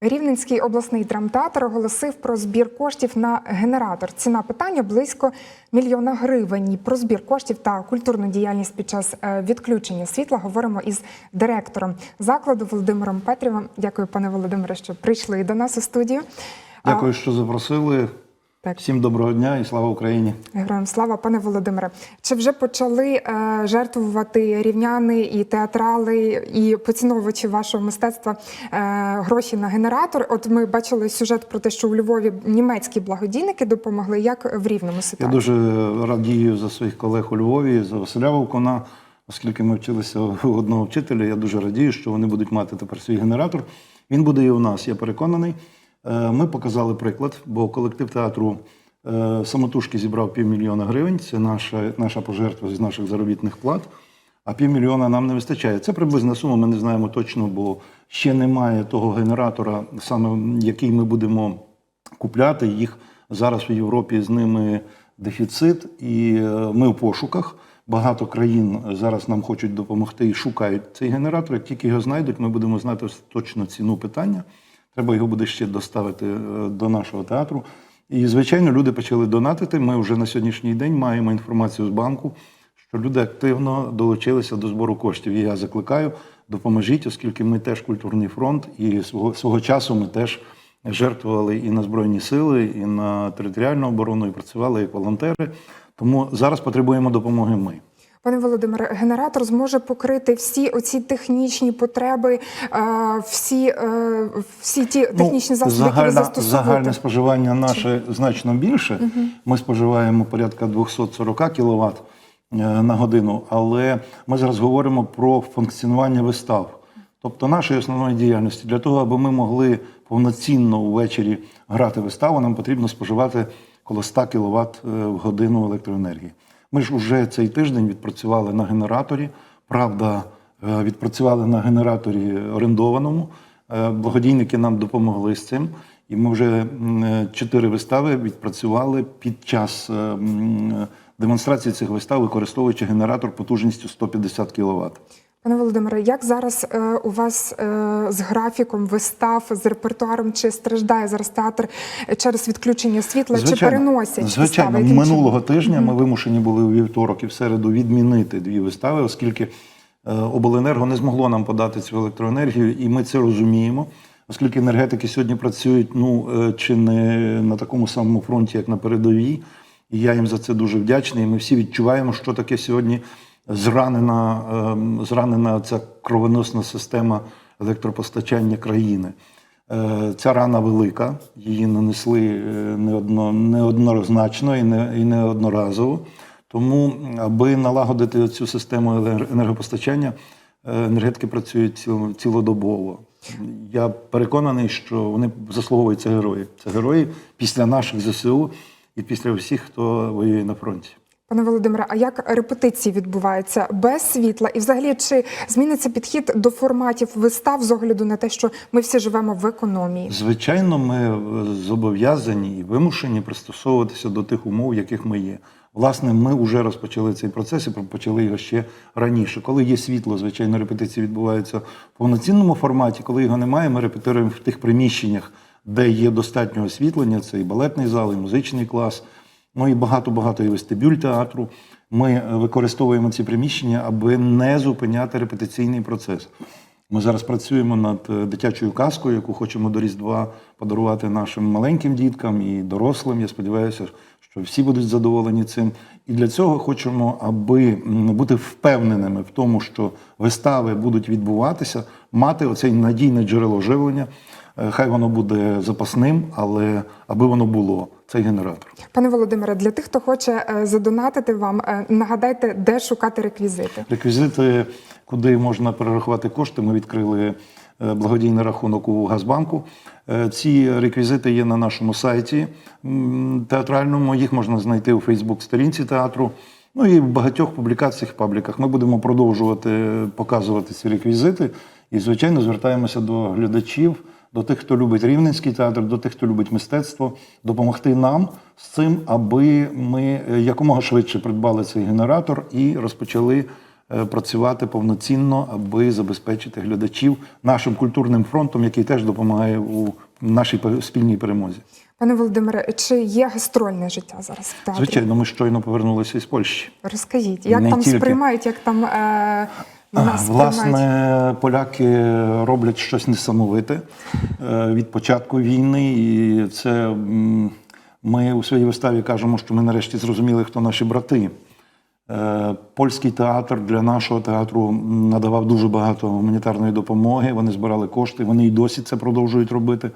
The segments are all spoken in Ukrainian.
Рівненський обласний драмтеатр оголосив про збір коштів на генератор. Ціна питання близько мільйона гривень. Про збір коштів та культурну діяльність під час е, відключення світла говоримо із директором закладу Володимиром Петрівим. Дякую, пане Володимире, що прийшли до нас у студію. Дякую, що запросили. Так. Всім доброго дня і слава Україні. Героям слава, пане Володимире. Чи вже почали е, жертвувати рівняни і театрали, і поціновувачі вашого мистецтва е, гроші на генератор? От ми бачили сюжет про те, що у Львові німецькі благодійники допомогли. Як в рівному Я дуже радію за своїх колег у Львові, за Василя Вовкона, оскільки ми вчилися у одного вчителя. Я дуже радію, що вони будуть мати тепер свій генератор. Він буде і у нас, я переконаний. Е, Ми показали приклад, бо колектив театру е, самотужки зібрав півмільйона гривень. Це наша, наша пожертва з наших заробітних плат. А півмільйона нам не вистачає. Це приблизна сума, ми не знаємо точно, бо ще немає того генератора, саме який ми будемо купляти. Їх зараз в Європі з ними дефіцит, і е, ми в пошуках. Багато країн зараз нам хочуть допомогти і шукають цей генератор. Як тільки його знайдуть, ми будемо знати точно ціну питання. Треба його буде ще доставити е, до нашого театру. І, звичайно, люди почали донатити. Ми вже на сьогоднішній день маємо інформацію з банку, що люди активно долучилися до збору коштів. І я закликаю, допоможіть, оскільки ми теж культурний фронт, і свого, свого часу ми теж жертвували і на Збройні сили, і на територіальну оборону, і працювали як волонтери. Тому зараз потребуємо допомоги ми. Пане Володимире, генератор зможе покрити всі оці технічні потреби, е, всі, е, всі ті технічні засоби, які ви застосовуєте. загальне споживання наше значно більше. Ми споживаємо порядка 240 кВт на годину, але ми зараз говоримо про функціонування вистав. Тобто нашої основної діяльності для того, аби ми могли повноцінно ввечері грати виставу, нам потрібно споживати коло 100 кВт в годину електроенергії. Ми ж вже цей тиждень відпрацювали на генераторі. Правда, е, відпрацювали на генераторі орендованому. Е, Благодійники нам допомогли з цим. І ми вже е, чотири вистави відпрацювали під час демонстрації цих вистав, використовуючи генератор потужністю 150 кВт. Пане Володимире, як зараз е, у вас е, з графіком вистав, з репертуаром, чи страждає зараз театр через відключення світла, чи переносять звичайно, вистави? Минулого тижня ми вимушені були у вівторок і в середу відмінити дві вистави, оскільки е, обленерго не змогло нам подати цю електроенергію, і ми це розуміємо. Оскільки енергетики сьогодні працюють ну чи не на такому самому фронті, як на передовій, і я їм за це дуже вдячний. І ми всі відчуваємо, що таке сьогодні зранена, ем, зранена ця кровоносна система електропостачання країни. Е, Ця рана велика, її нанесли е, неодно, неоднозначно і не і неодноразово. Тому, аби налагодити цю систему енергопостачання, е, енергетики працюють цілодобово. Я переконаний, що вони заслуговують це герої. Це герої після наших ЗСУ і після всіх, хто воює на фронті. Пане Володимире, а як репетиції відбуваються без світла? І взагалі чи зміниться підхід до форматів вистав з огляду на те, що ми всі живемо в економії? Звичайно, ми е, зобов'язані і вимушені пристосовуватися до тих умов, яких ми є. Власне, ми вже розпочали цей процес і почали його ще раніше. Коли є світло, звичайно, репетиції відбуваються в повноцінному форматі. Коли його немає, ми репетируємо в тих приміщеннях, де є достатньо освітлення. Це і балетний зал, і музичний клас. Ну і багато-багато і вестибюль театру. Ми е, використовуємо ці приміщення, аби не зупиняти репетиційний процес. Ми зараз працюємо над е, дитячою казкою, яку хочемо до Різдва подарувати нашим маленьким діткам і дорослим. Я сподіваюся, що всі будуть задоволені цим. І для цього хочемо, аби бути впевненими в тому, що вистави будуть відбуватися, мати оцей надійне джерело живлення. Е, Хай воно буде запасним, але аби воно було цей генератор. Пане Володимире, для тих, хто хоче е, задонатити вам, е, нагадайте, де шукати реквізити. Реквізити, куди можна перерахувати кошти, ми відкрили благодійний рахунок у Газбанку. Ці реквізити є на нашому сайті театральному. Їх можна знайти у Фейсбук-сторінці театру. Ну і в багатьох публікаціях, пабліках. Ми будемо продовжувати показувати ці реквізити. І, звичайно, звертаємося до глядачів, до тих, хто любить рівненський театр, до тих, хто любить мистецтво, допомогти нам з цим, аби ми е, якомога швидше придбали цей генератор і розпочали е, працювати повноцінно, аби забезпечити глядачів нашим культурним фронтом, який теж допомагає у нашій спільній перемозі. Пане Володимире, чи є гастрольне життя зараз в театрі? Звичайно, ми щойно повернулися із Польщі. Розкажіть, як Не там тільки. сприймають, як там е, нас? Власне, поляки роблять щось несамовите е, від початку війни, і це ми у своїй виставі кажемо, що ми нарешті зрозуміли, хто наші брати. Е, Польський театр для нашого театру надавав дуже багато гуманітарної допомоги. Вони збирали кошти, вони і досі це продовжують робити.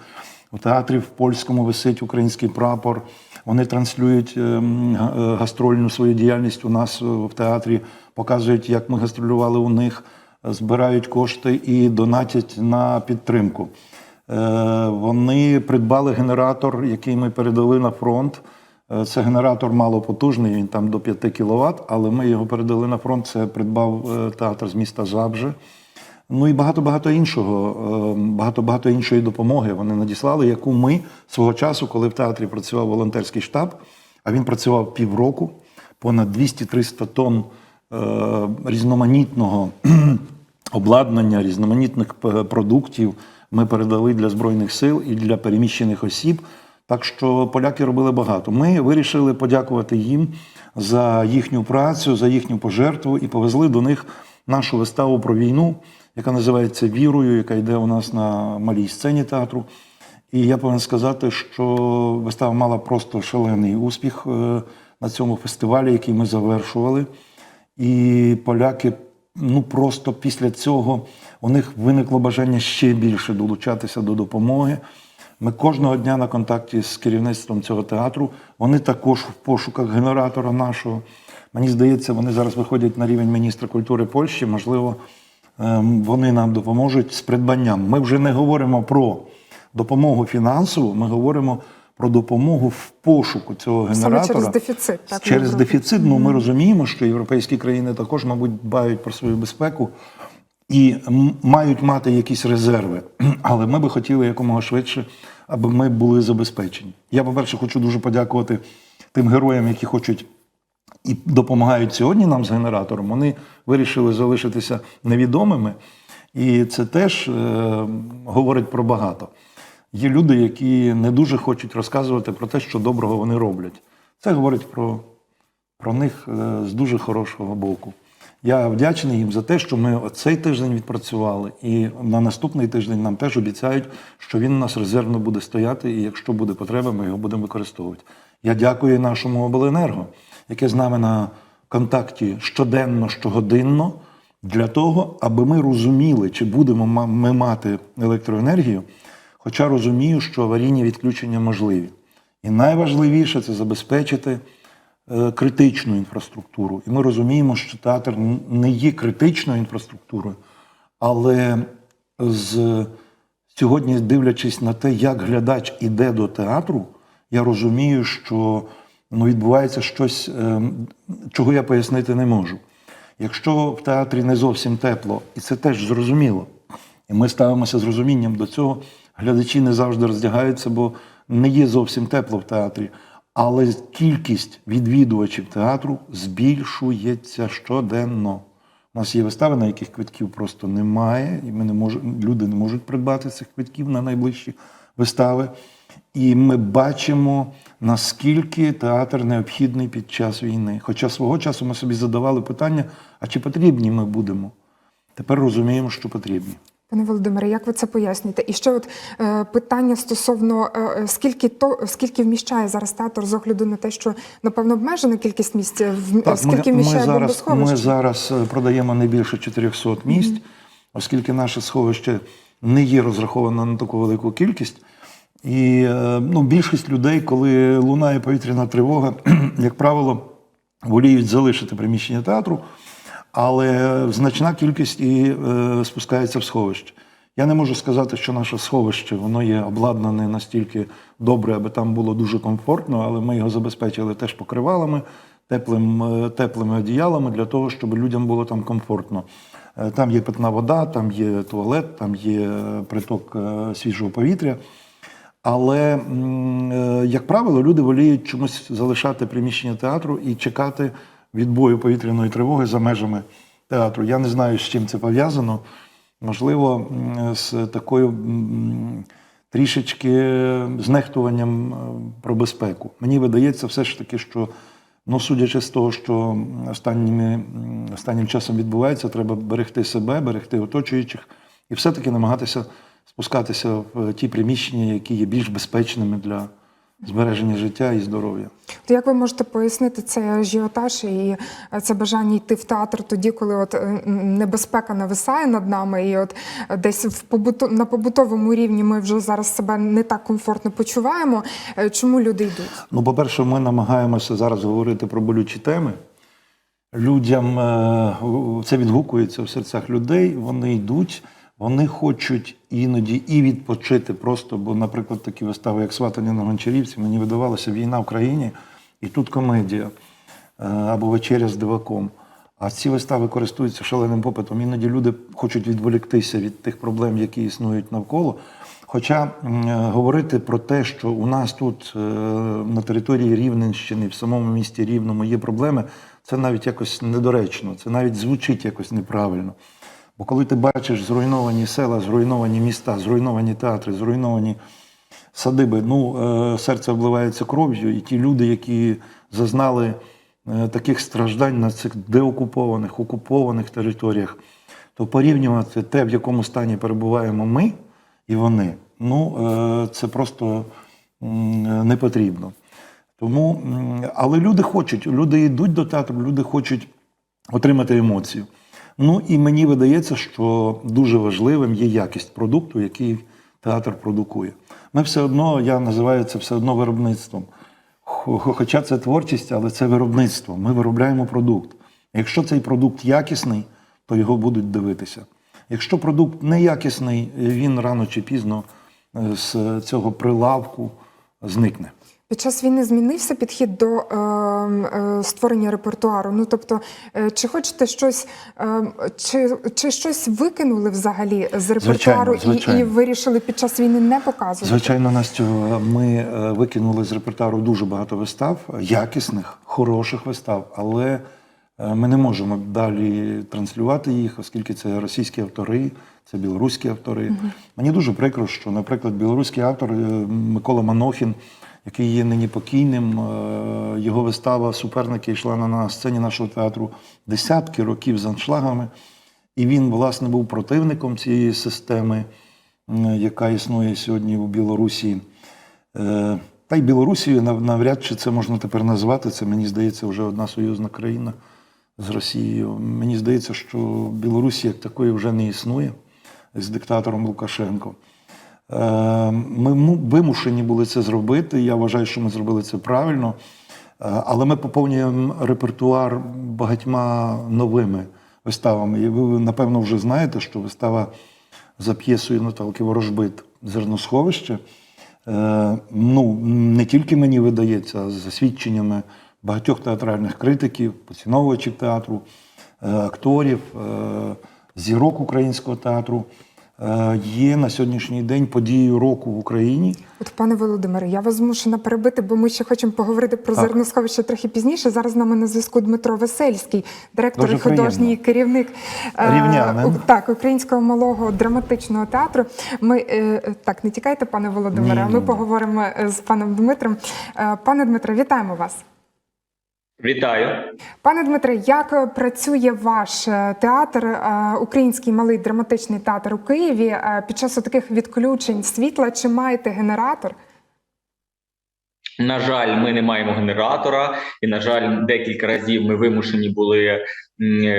У театрі в польському висить український прапор. Вони транслюють ем, е, гастрольну свою діяльність у нас е, в театрі, показують, як ми гастролювали у них, збирають кошти і донатять на підтримку. Е, Вони придбали генератор, який ми передали на фронт. Це генератор малопотужний, він там до 5 кВт, але ми його передали на фронт. Це придбав театр з міста Жабже. Ну і багато-багато іншого, багато-багато іншої допомоги вони надіслали, яку ми свого часу, коли в театрі працював волонтерський штаб, а він працював півроку, понад 200-300 тонн е, різноманітного обладнання, різноманітних продуктів ми передали для Збройних сил і для переміщених осіб. Так що поляки робили багато. Ми вирішили подякувати їм за їхню працю, за їхню пожертву і повезли до них нашу виставу про війну, яка називається Вірою, яка йде у нас на малій сцені театру. І я повинен сказати, що вистава мала просто шалений успіх е, на цьому фестивалі, який ми завершували. І поляки, ну просто після цього у них виникло бажання ще більше долучатися до допомоги. Ми кожного дня на контакті з керівництвом цього театру. Вони також в пошуках генератора нашого. Мені здається, вони зараз виходять на рівень міністра культури Польщі. Можливо, вони нам допоможуть з придбанням. Ми вже не говоримо про допомогу фінансову, ми говоримо про допомогу в пошуку цього Саме генератора. через дефіцит, так, через дефіцит. Ну ми розуміємо, що європейські країни також, мабуть, дбають про свою безпеку і мають мати якісь резерви. Але ми би хотіли якомога швидше, аби ми були забезпечені. Я, по-перше, хочу дуже подякувати тим героям, які хочуть і допомагають сьогодні нам з генератором. Вони вирішили залишитися невідомими, і це теж е, говорить про багато. Є люди, які не дуже хочуть розказувати про те, що доброго вони роблять. Це говорить про, про них е, з дуже хорошого боку. Я вдячний їм за те, що ми цей тиждень відпрацювали, і на наступний тиждень нам теж обіцяють, що він у нас резервно буде стояти, і якщо буде потреба, ми його будемо використовувати. Я дякую нашому обленерго, яке з нами на контакті щоденно, щогодинно, для того, аби ми розуміли, чи будемо ми мати електроенергію, хоча розумію, що аварійні відключення можливі. І найважливіше це забезпечити е, критичну інфраструктуру. І ми розуміємо, що театр не є критичною інфраструктурою, але з сьогодні, дивлячись на те, як глядач іде до театру, я розумію, що ну, відбувається щось, е, чого я пояснити не можу. Якщо в театрі не зовсім тепло, і це теж зрозуміло, і ми ставимося з розумінням до цього, глядачі не завжди роздягаються, бо не є зовсім тепло в театрі. Але кількість відвідувачів театру збільшується щоденно. У нас є вистави, на яких квитків просто немає, і ми не можемо, люди не можуть придбати цих квитків на найближчі вистави. І ми бачимо, наскільки театр необхідний під час війни. Хоча свого часу ми собі задавали питання: а чи потрібні ми будемо? Тепер розуміємо, що потрібні. Пане Володимире, як ви це пояснюєте? І ще от е, питання стосовно е, е, скільки то скільки вміщає зараз театр з огляду на те, що напевно обмежена кількість місць е, в скільки вміщає зараз, ми зараз е, продаємо не більше 400 місць, оскільки наше сховище не є розраховано на таку велику кількість. І е, ну, більшість людей, коли лунає повітряна тривога, як правило, воліють залишити приміщення театру, але значна кількість і е, спускається в сховище. Я не можу сказати, що наше сховище воно є обладнане настільки добре, аби там було дуже комфортно, але ми його забезпечили теж покривалами, теплим, е, теплими одіялами для того, щоб людям було там комфортно. Е, Там є питна вода, там є туалет, там є приток свіжого повітря. Але, е, як правило, люди воліють чомусь залишати приміщення театру і чекати відбою повітряної тривоги за межами театру. Я не знаю, з чим це пов'язано. Можливо, з такою трішечки знехтуванням е, про безпеку. Мені видається все ж таки, що ну, судячи з того, що останніми, останнім часом відбувається, треба берегти себе, берегти оточуючих і все-таки намагатися спускатися в ті приміщення, які є більш безпечними для збереження життя і здоров'я. То як ви можете пояснити цей ажіотаж і це бажання йти в театр тоді, коли от е, небезпека нависає над нами, і от е, десь в побуту на побутовому рівні ми вже зараз себе не так комфортно почуваємо. Е, Чому люди йдуть? Ну, по-перше, ми намагаємося зараз говорити про болючі теми. Людям це відгукується в серцях людей. Вони йдуть, вони хочуть іноді і відпочити просто. Бо, наприклад, такі вистави, як Сватання на Гончарівці, мені видавалося війна в країні, і тут комедія е, або вечеря з диваком. А ці вистави користуються шаленим попитом. Іноді люди хочуть відволіктися від тих проблем, які існують навколо. Хоча е, говорити про те, що у нас тут е, на території Рівненщини, в самому місті Рівному є проблеми, це навіть якось недоречно, це навіть звучить якось неправильно. Бо коли ти бачиш зруйновані села, зруйновані міста, зруйновані театри, зруйновані садиби, ну, е, серце обливається кров'ю, і ті люди, які зазнали е, таких страждань на цих деокупованих, окупованих територіях, то порівнювати те, в якому стані перебуваємо ми і вони, ну, е, це просто не потрібно. Тому, але люди хочуть, люди йдуть до театру, люди хочуть отримати емоцію. Ну і мені видається, що дуже важливим є якість продукту, який театр продукує. Ми все одно, я називаю це все одно виробництвом. Хоча це творчість, але це виробництво. Ми виробляємо продукт. Якщо цей продукт якісний, то його будуть дивитися. Якщо продукт неякісний, він рано чи пізно е, з цього прилавку зникне. Під час війни змінився підхід до е, е, створення репертуару. Ну тобто, е, чи хочете щось, е, чи, чи щось викинули взагалі з репертуару Звичайно, і, звичайно. і вирішили під час війни не показувати? Звичайно, Настю, ми е, викинули з репертуару дуже багато вистав, якісних, хороших вистав, але е, ми не можемо далі транслювати їх, оскільки це російські автори, це білоруські автори. Мені дуже прикро, що, наприклад, білоруський автор е, Микола Манохін, який є нині покійним, е, його вистава Суперники йшла на- сцені нашого театру десятки років з аншлагами. І він, власне, був противником цієї системи, яка існує сьогодні у Білорусі. Е, Та й Білорусією нав- навряд чи це можна тепер назвати. Це, мені здається, вже одна союзна країна з Росією. Мені здається, що Білорусі як такої вже не існує з диктатором Лукашенко. Е, Ми вимушені були це зробити. Я вважаю, що ми зробили це правильно. Е, Але ми поповнюємо репертуар багатьма новими виставами. І ви, напевно, вже знаєте, що вистава за п'єсою Наталки Ворожбит Зерносховище. е, Ну, не тільки мені видається, а за свідченнями багатьох театральних критиків, поціновувачів театру, е, акторів, зірок українського театру. Е, Є на сьогоднішній день подією року в Україні. От, пане Володимире, я вас змушена перебити, бо ми ще хочемо поговорити про Так. зерносховище трохи пізніше. Зараз з нами на зв'язку Дмитро Весельський, директор Дуже і художній керівник е, Рівнянин. у- так, Українського малого драматичного театру. Ми е, так не тікайте, пане Володимире. а Ми Ні-ні-ні. поговоримо е, з паном Дмитром. Е, Пане Дмитре, вітаємо вас. Вітаю. Пане Дмитре, як е, працює ваш е, театр, е, Український малий драматичний театр у Києві під час таких відключень світла? Чи маєте генератор? На жаль, ми не маємо генератора, і на жаль, декілька разів ми вимушені були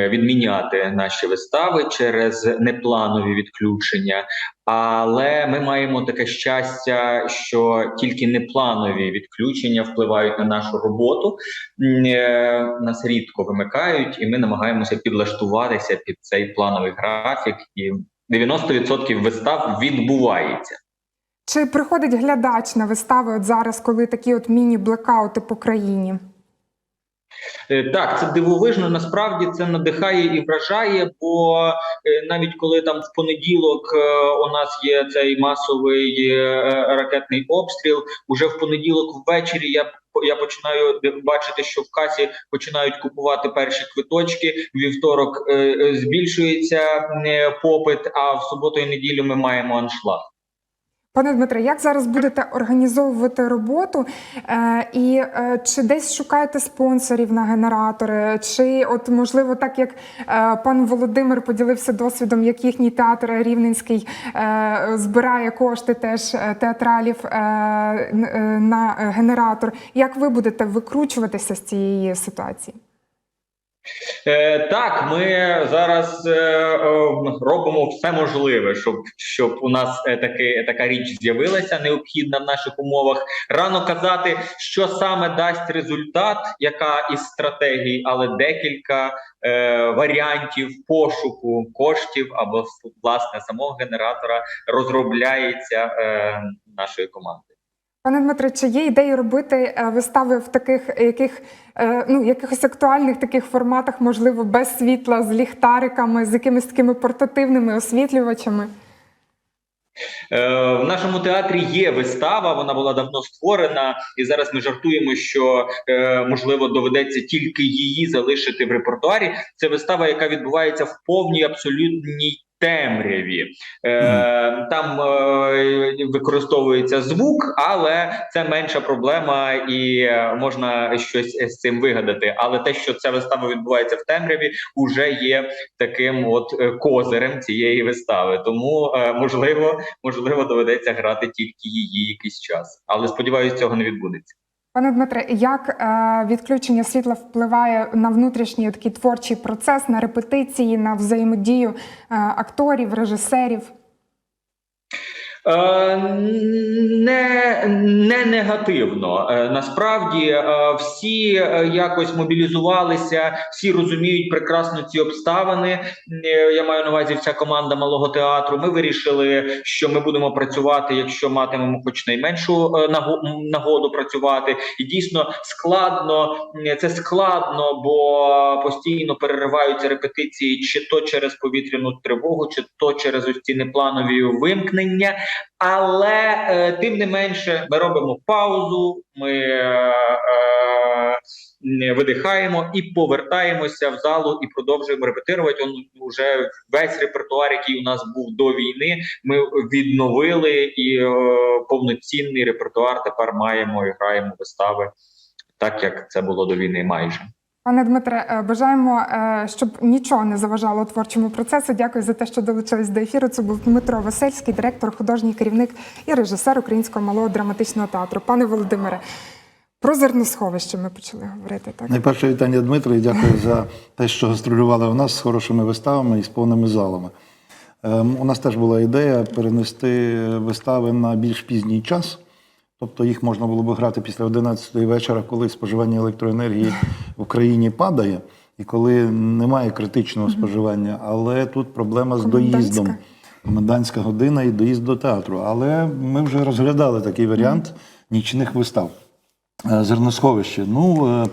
відміняти наші вистави через непланові відключення. Але ми маємо таке щастя, що тільки непланові відключення впливають на нашу роботу. Е, Нас рідко вимикають, і ми намагаємося підлаштуватися під цей плановий графік. І 90% вистав відбувається. Чи приходить глядач на вистави от зараз, коли такі от міні-блекаути по країні? Е, Так, це дивовижно. Насправді це надихає і вражає. Бо е, навіть коли там в понеділок е, у нас є цей масовий ракетний обстріл, уже в понеділок ввечері я я починаю бачити, що в касі починають купувати перші квиточки. Вівторок збільшується е, попит. А в суботу і неділю ми маємо аншлаг. Пане Дмитре, як зараз будете організовувати роботу? Е, і е, чи десь шукаєте спонсорів на генератори? Чи, от можливо, так як е, пан Володимир поділився досвідом, як їхній театр Рівненський е, збирає кошти теж е, театралів е, е, на генератор? Як ви будете викручуватися з цієї ситуації? Е, так, ми зараз е, е, робимо все можливе, щоб щоб у нас таки така річ з'явилася необхідна в наших умовах. Рано казати, що саме дасть результат, яка із стратегій, але декілька е, варіантів пошуку коштів або власне самого генератора розробляється е, нашою командою. Пане Дмитре, чи є ідеї робити е, вистави в таких яких е, ну якихось актуальних таких форматах, можливо, без світла, з ліхтариками, з якимись такими портативними освітлювачами? Е, В нашому театрі є вистава, вона була давно створена, і зараз ми жартуємо, що можливо доведеться тільки її залишити в репертуарі. Це вистава, яка відбувається в повній абсолютній темряві. Е, Там е, використовується звук, але це менша проблема, і е, можна щось з цим вигадати. Але те, що ця вистава відбувається в темряві, уже є таким от е, козирем цієї вистави. Тому е, можливо, можливо, доведеться грати тільки її якийсь час. Але сподіваюся, цього не відбудеться. Пане Дмитре, як е, відключення світла впливає на внутрішній такий творчий процес, на репетиції, на взаємодію е, акторів, режисерів? Е, Не, не негативно. Е, Насправді е, всі якось мобілізувалися, всі розуміють прекрасно ці обставини. Я маю на увазі вся команда малого театру. Ми вирішили, що ми будемо працювати, якщо матимемо хоч найменшу наго- нагоду працювати. І дійсно складно це складно, бо постійно перериваються репетиції, чи то через повітряну тривогу, чи то через ось ці непланові вимкнення. Але е, тим не менше, ми робимо паузу, ми е, е, видихаємо і повертаємося в залу і продовжуємо репетирувати. Он уже весь репертуар, який у нас був до війни, ми відновили і е, повноцінний репертуар тепер маємо і граємо вистави так, як це було до війни майже. Пане Дмитре, е, бажаємо, е, щоб нічого не заважало творчому процесу. Дякую за те, що долучились до ефіру. Це був Дмитро Весельський, директор, художній керівник і режисер Українського малого драматичного театру. Пане Володимире, про зерносховище ми почали говорити. Так Найперше вітання Дмитро і дякую за те, що гастролювали у нас з хорошими виставами і з повними залами. Ем, У нас теж була ідея перенести вистави на більш пізній час. Тобто їх можна було б грати після 11 вечора, коли споживання електроенергії в Україні падає, і коли немає критичного споживання. Але тут проблема з доїздом. Комендантська година і доїзд до театру. Але ми вже розглядали такий варіант нічних вистав. Е, Зерносховище. Ну, е,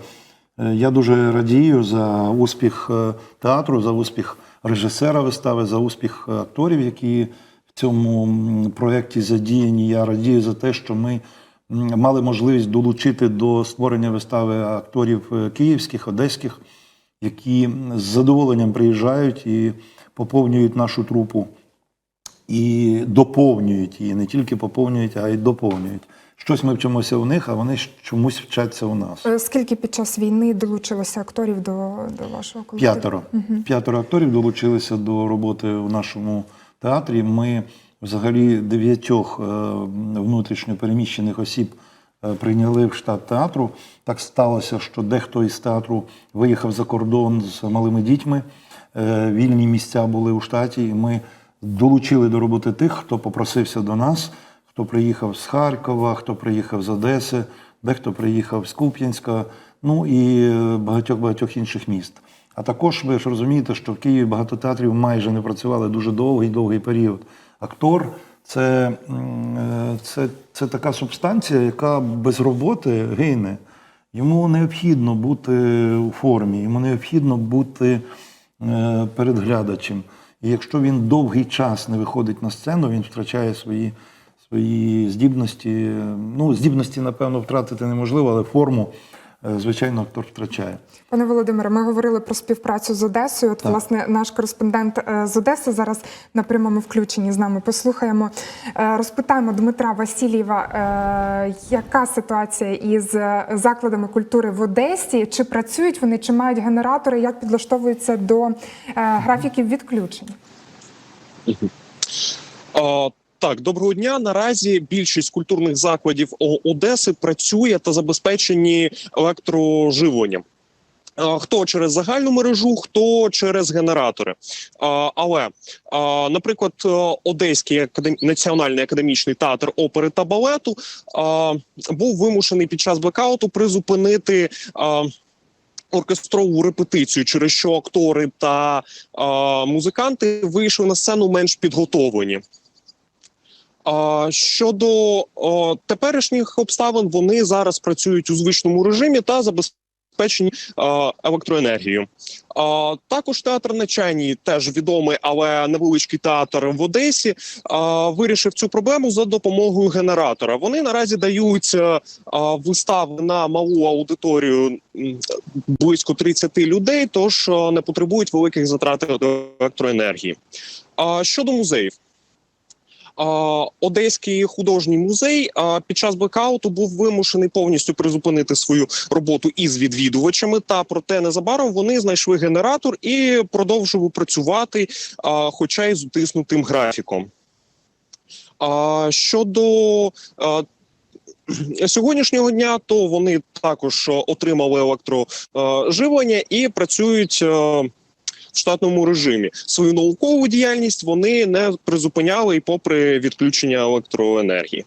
е, я дуже радію за успіх театру, за успіх режисера вистави, за успіх акторів, які в цьому проєкті задіяні. Я радію за те, що ми мали можливість долучити до створення вистави акторів е, київських, одеських, які з задоволенням приїжджають і поповнюють нашу трупу і доповнюють її, не тільки поповнюють, а й доповнюють. Щось ми вчимося у них, а вони чомусь вчаться у нас. Е, скільки під час війни долучилося акторів до, до вашого колективу? П'ятеро. П'ятеро акторів долучилися до роботи у нашому театрі. Ми взагалі дев'ятьох е, внутрішньо переміщених осіб е, прийняли в штат театру. Так сталося, що дехто із театру виїхав за кордон з малими дітьми. Е, Вільні місця були у штаті, і ми долучили до роботи тих, хто попросився до нас, хто приїхав з Харкова, хто приїхав з Одеси, дехто приїхав з Куп'янська, ну і багатьох-багатьох інших міст. А також ви ж розумієте, що в Києві багато театрів майже не працювали дуже довгий довгий період. Актор це, е, це, це така субстанція, яка без роботи гине. Йому необхідно бути у формі, йому необхідно бути е, перед глядачем. І якщо він довгий час не виходить на сцену, він втрачає свої, свої здібності. Ну, здібності, напевно, втратити неможливо, але форму, звичайно, актор втрачає. Пане Володимире, ми говорили про співпрацю з Одесою. От, Так. власне, наш кореспондент е, з Одеси зараз на прямому включенні з нами послухаємо. Е, Розпитаємо Дмитра Васильєва, е, яка ситуація із е, закладами культури в Одесі? Чи працюють вони, чи мають генератори, як підлаштовуються до е, графіків відключень? Так, доброго дня. Наразі більшість культурних закладів Одеси працює та забезпечені електроживленням. Хто через загальну мережу, хто через генератори. Але, наприклад, е, Одеський національний академічний театр опери та балету був вимушений під час блекауту призупинити. Оркестрову репетицію, через що актори та музиканти вийшли на сцену менш підготовлені. Щодо теперішніх обставин, вони зараз працюють у звичному режимі та забезпечені електроенергією. Також театр на Чайній, теж відомий, але невеличкий театр в Одесі, вирішив цю проблему за допомогою генератора. Вони наразі дають е, вистави на малу аудиторію близько 30 людей, тож е, не потребують великих затрат електроенергії. Щодо музеїв. Одеський художній музей під час блекауту був вимушений повністю призупинити свою роботу із відвідувачами. Та проте незабаром вони знайшли генератор і продовжили працювати, хоча й з утиснутим графіком. Щодо сьогоднішнього дня, то вони також отримали електроживлення і працюють. В штатному режимі свою наукову діяльність вони не призупиняли і попри відключення електроенергії.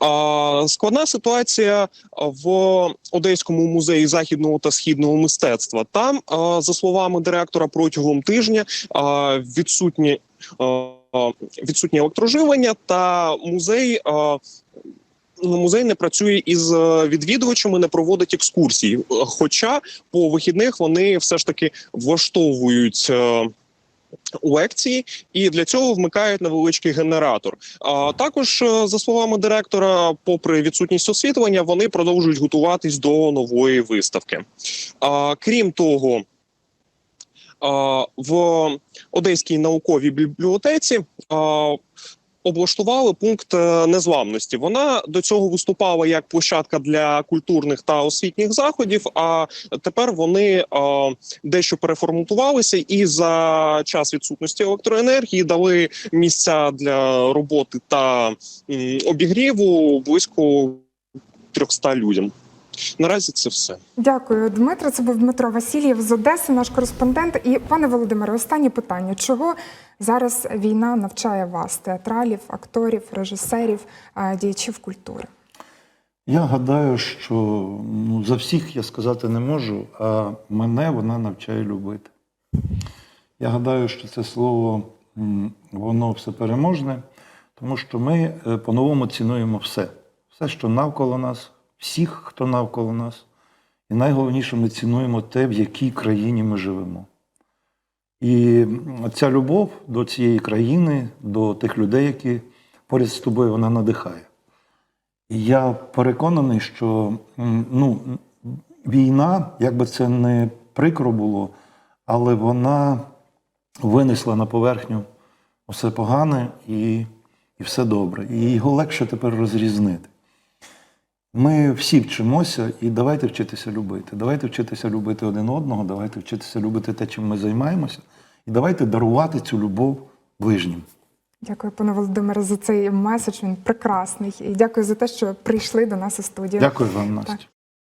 А, складна ситуація в Одеському музеї західного та східного мистецтва. Там, за словами директора, протягом тижня відсутні. Відсутнє електроживлення та музей музей не працює із е, відвідувачами, не проводить екскурсії. Хоча по вихідних вони все ж таки влаштовують. е, Лекції і для цього вмикають невеличкий генератор. А також, е, за словами директора, попри відсутність освітлення, вони продовжують готуватись до нової виставки. А, крім того, а, в Одеській науковій бібліотеці а, облаштували пункт е, незламності. Вона до цього виступала як площадка для культурних та освітніх заходів. А тепер вони е, дещо переформатувалися і за час відсутності електроенергії дали місця для роботи та обігріву близько 300 людям. Наразі це все. Дякую, Дмитро. Це був Дмитро Васильєв з Одеси, наш кореспондент. І пане Володимире, останнє питання: чого зараз війна навчає вас, театралів, акторів, режисерів, діячів культури? Я гадаю, що ну, за всіх я сказати не можу, а мене вона навчає любити. Я гадаю, що це слово воно всепереможне, тому що ми е, по-новому цінуємо все. Все, що навколо нас, всіх, хто навколо нас. І найголовніше, ми цінуємо те, в якій країні ми живемо. І ця любов до цієї країни, до тих людей, які поряд з тобою, вона надихає. І я переконаний, що ну, війна, як би це не прикро було, але вона винесла на поверхню все погане і, і все добре. І його легше тепер розрізнити. Ми всі вчимося, і давайте вчитися любити. Давайте вчитися любити один одного, давайте вчитися любити те, чим ми займаємося, і давайте дарувати цю любов ближнім. Дякую, пане Володимире, за цей меседж. Він прекрасний. І дякую за те, що прийшли до нас у студію. Дякую вам, Настя.